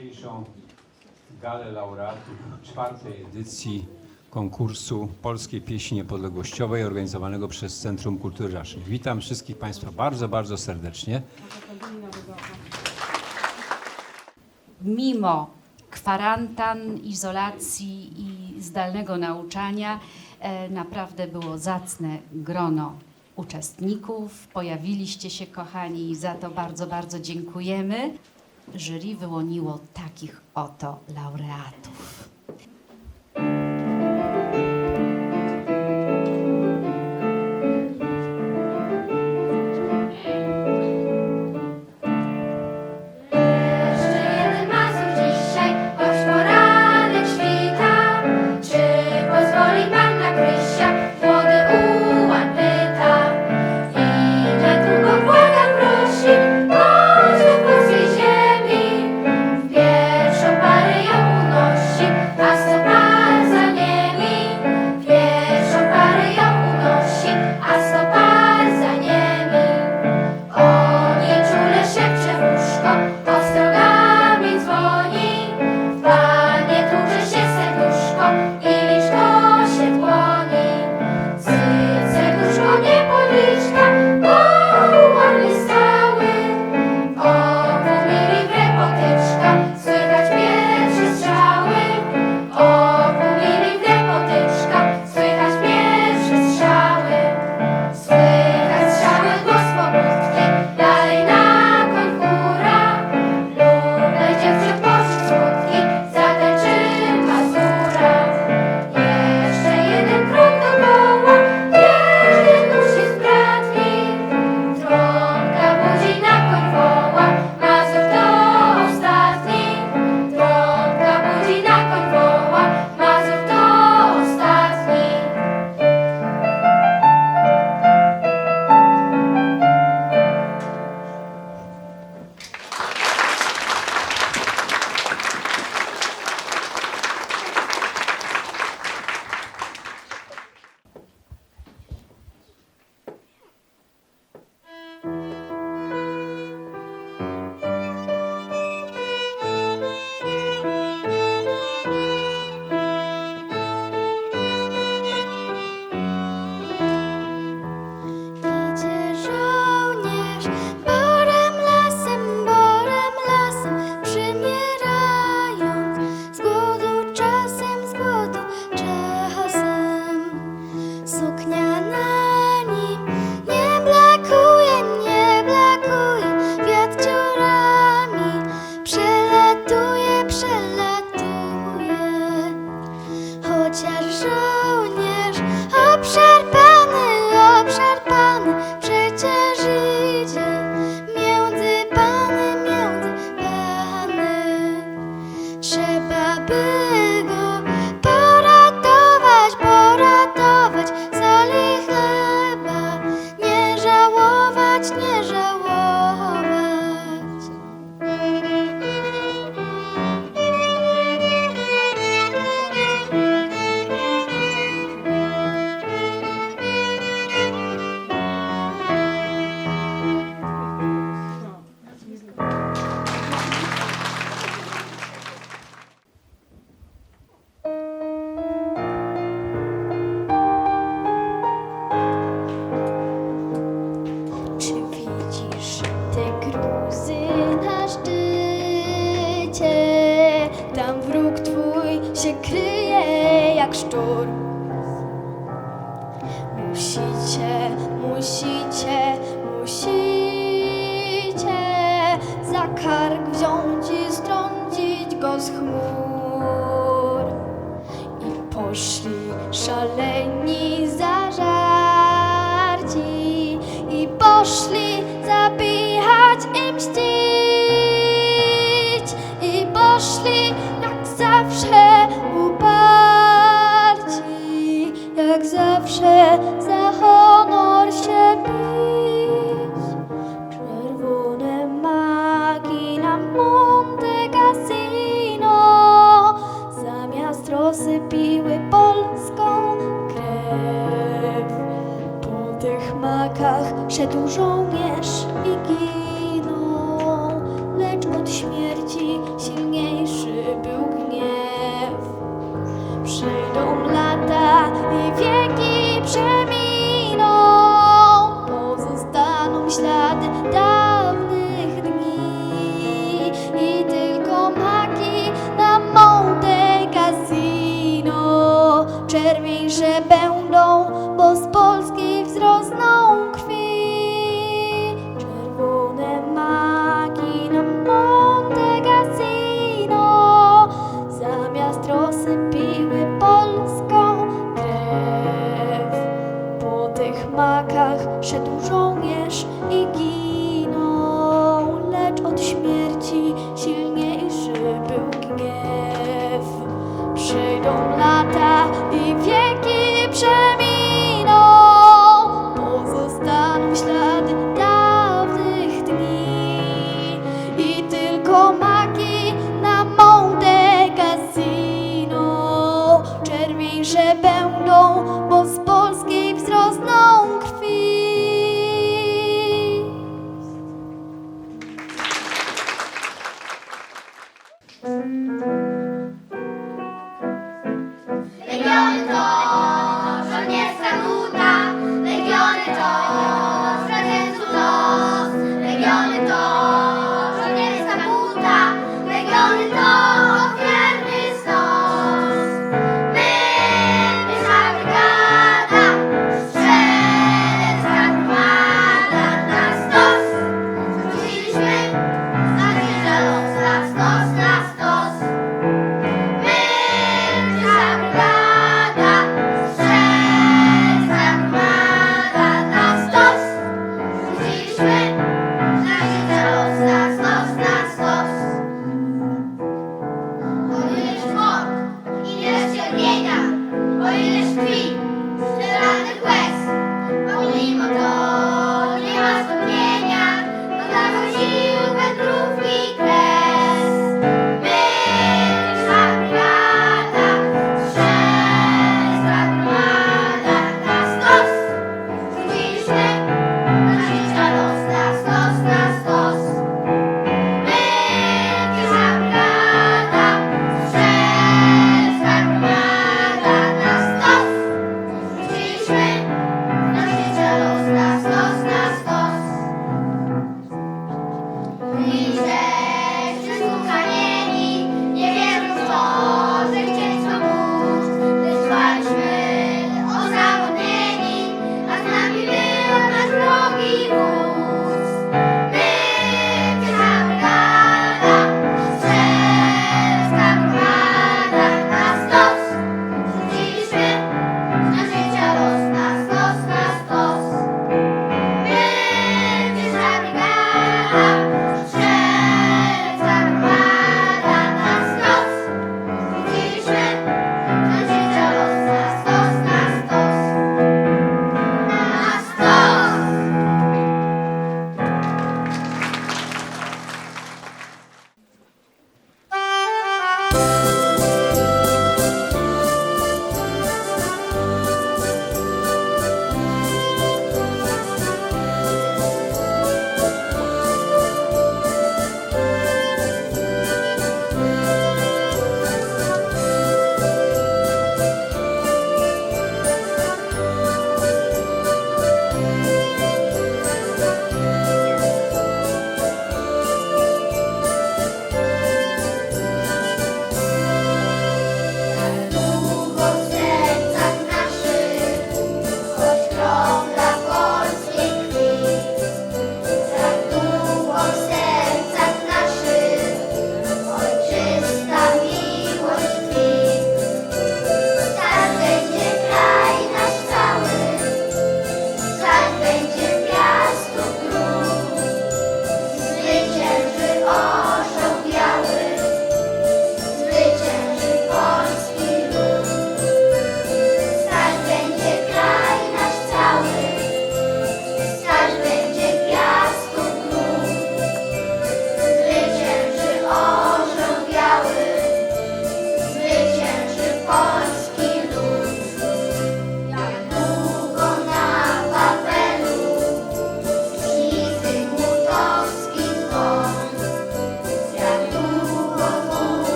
dzisiejszą galę laureatów czwartej edycji konkursu Polskiej Pieśni Niepodległościowej organizowanego przez Centrum Kultury Żaszej. Witam wszystkich Państwa bardzo, bardzo serdecznie. Mimo kwarantan, izolacji i zdalnego nauczania e, naprawdę było zacne grono uczestników. Pojawiliście się, kochani, i za to bardzo, bardzo dziękujemy jury wyłoniło takich oto laureatów. Roshni Shalem. ślady dawnych dni. I tylko maki na Monte Casino Czerwieńsze będą, bo sporo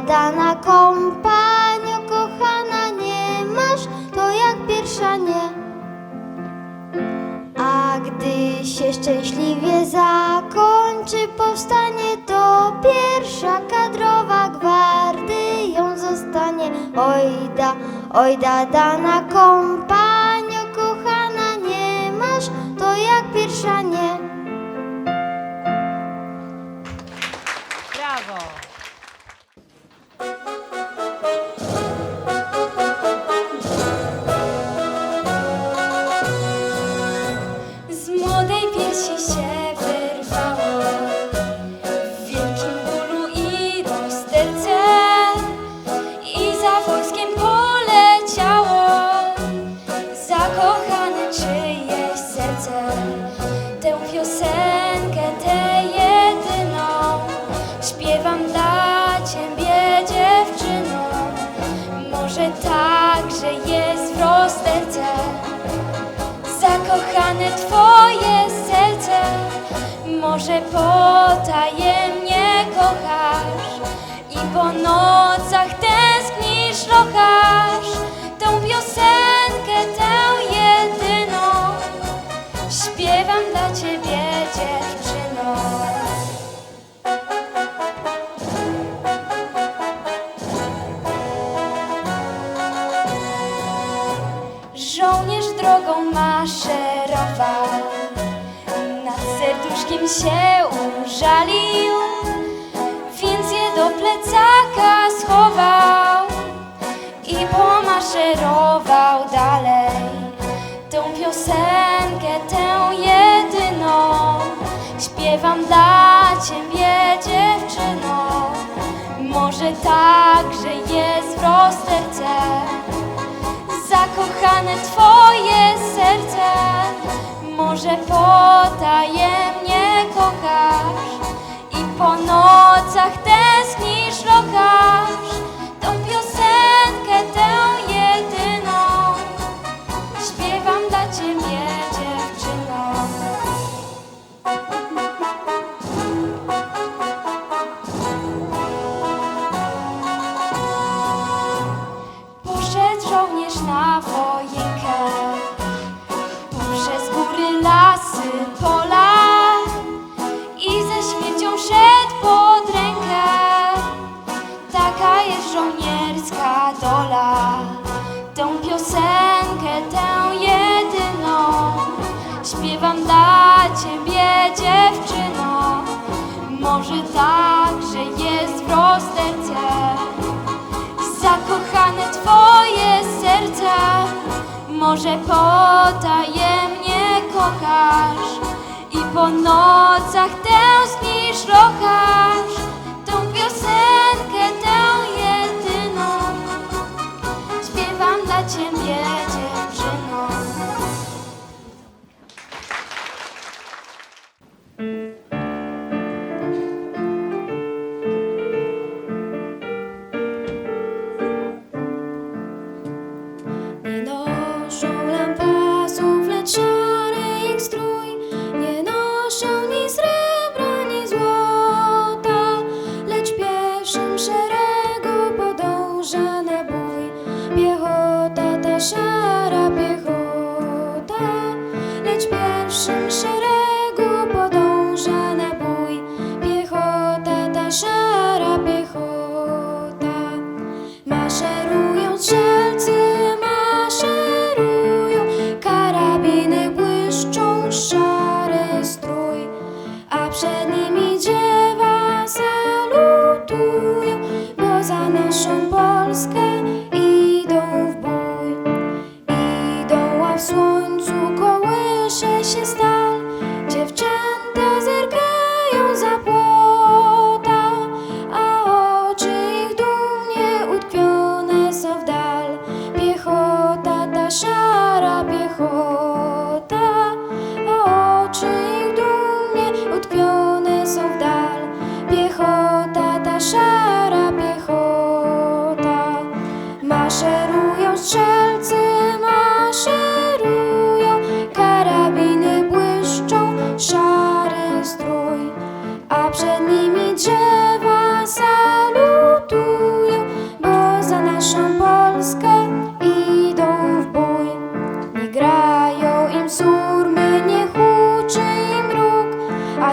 Badana kompanio, kochana nie masz, to jak pierwsza nie. A gdy się szczęśliwie zakończy powstanie, to pierwsza kadrowa gwardy ją zostanie. Ojda, ojda, dana kompanio. że potajemnie kochasz i po nocach tęsknisz locha. serduszkiem się użalił, więc je do plecaka schował i pomaszerował dalej. Tą piosenkę, tę jedyną, śpiewam dla ciebie dziewczyno. Może także jest w rozterce zakochane twoje serce. Może potajemnie kochasz i po nocach tęsknisz, lokasz tą piosenkę tę. może potajemnie kochasz i po nocach tęsknisz, rochasz tą piosenkę, tę jedyną. Śpiewam dla ciebie, dziewczyno. Za naszą Polskę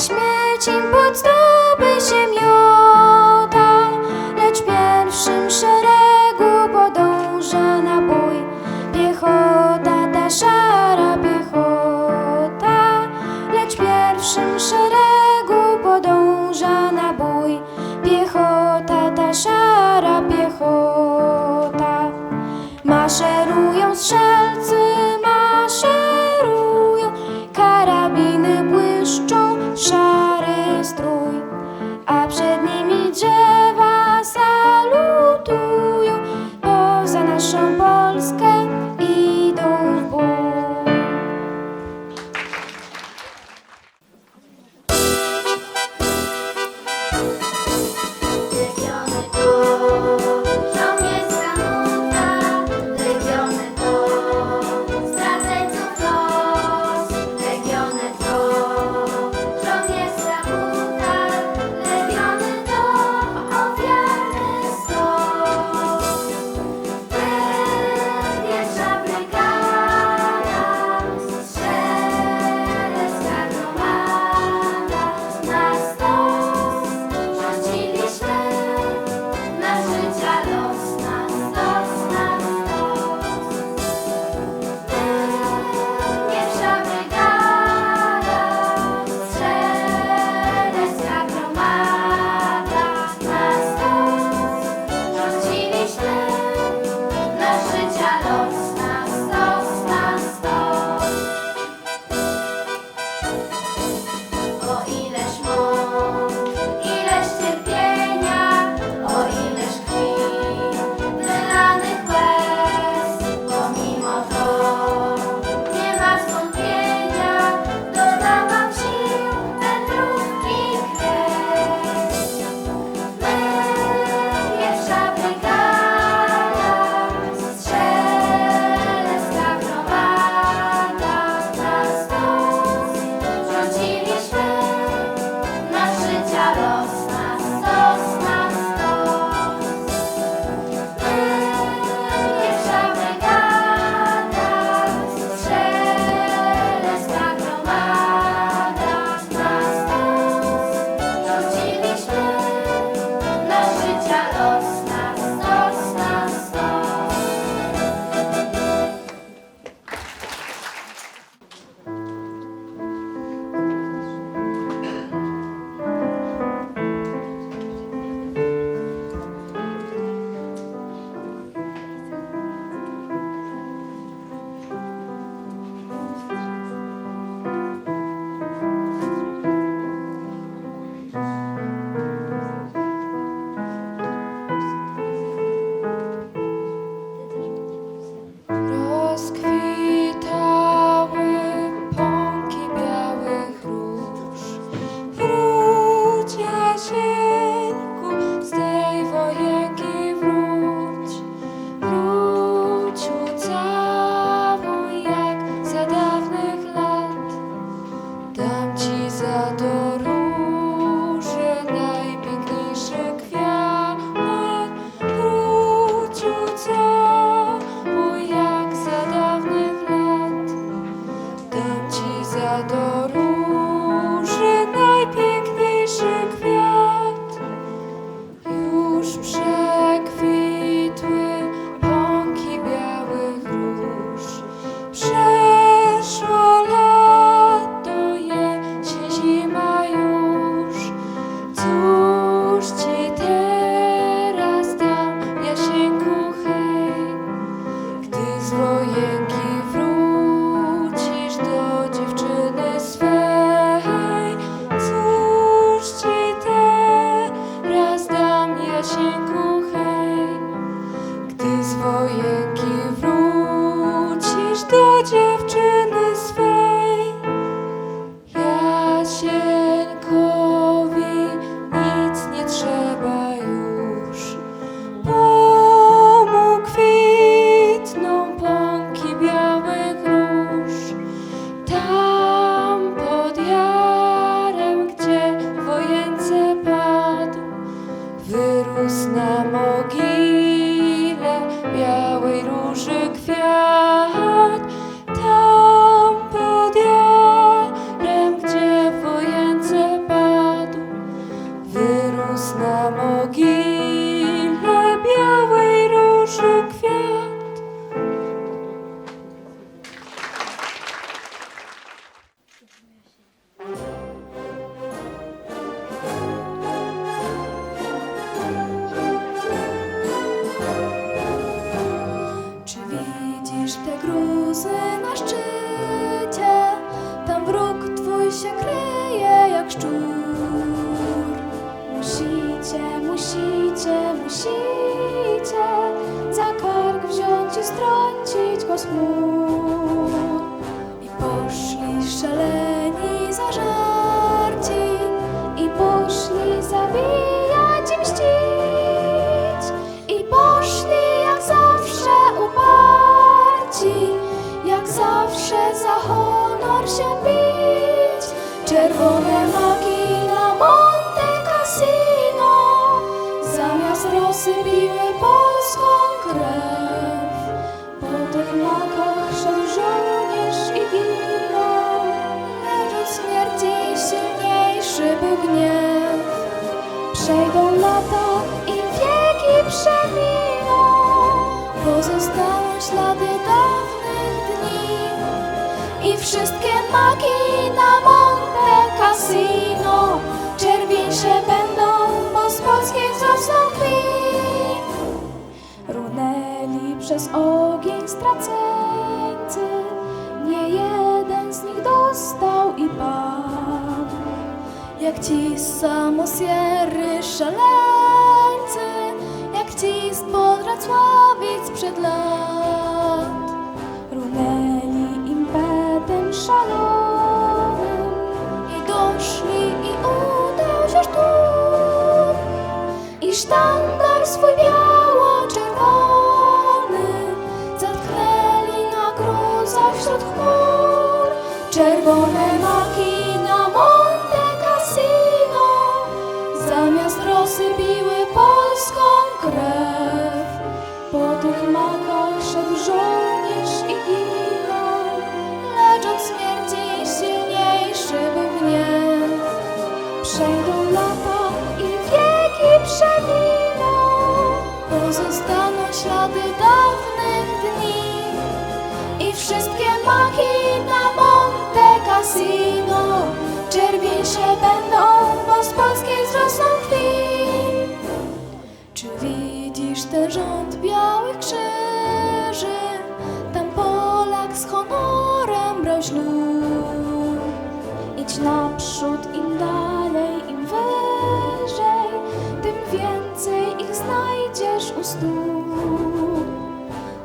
śmieć im pod się Czerwone magii na Monte Cassino Zamiast rosy biły polską krew. Po tych makach szedł żołnierz i ginął. Lecz od śmierci silniejszy był gniew. Przejdą lata i wieki przeminą Pozostaną ślady dawnych dni. I wszystkie magie ziną, będą, bo z Polski wzrosną. Runęli przez ogień straceńcy, nie jeden z nich dostał i padł. Jak ci samosiery szaleńcy, jak ci z Podracławic przed lat. Runęli impetem szalą. штандар свобя. naprzód, im dalej, im wyżej, tym więcej ich znajdziesz u stóp.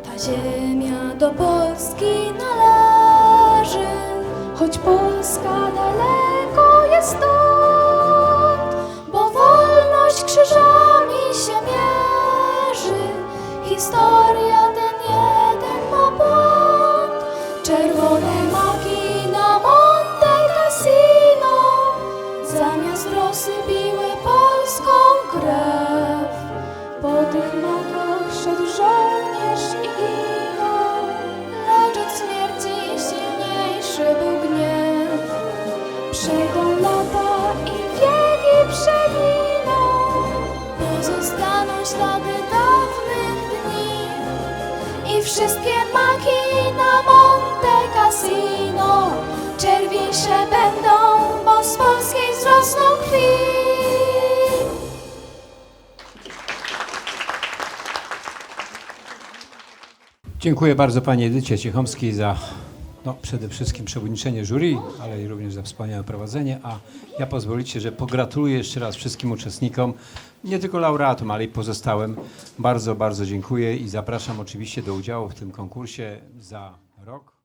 Ta ziemia do Polski należy, choć Polska daleko jest stąd, bo wolność krzyżami się mierzy, historia Dziękuję bardzo Pani Edycie Ciechomskiej za no, przede wszystkim przewodniczenie jury, ale i również za wspaniałe prowadzenie, a ja pozwolicie, że pogratuluję jeszcze raz wszystkim uczestnikom, nie tylko laureatom, ale i pozostałym. Bardzo, bardzo dziękuję i zapraszam oczywiście do udziału w tym konkursie za rok.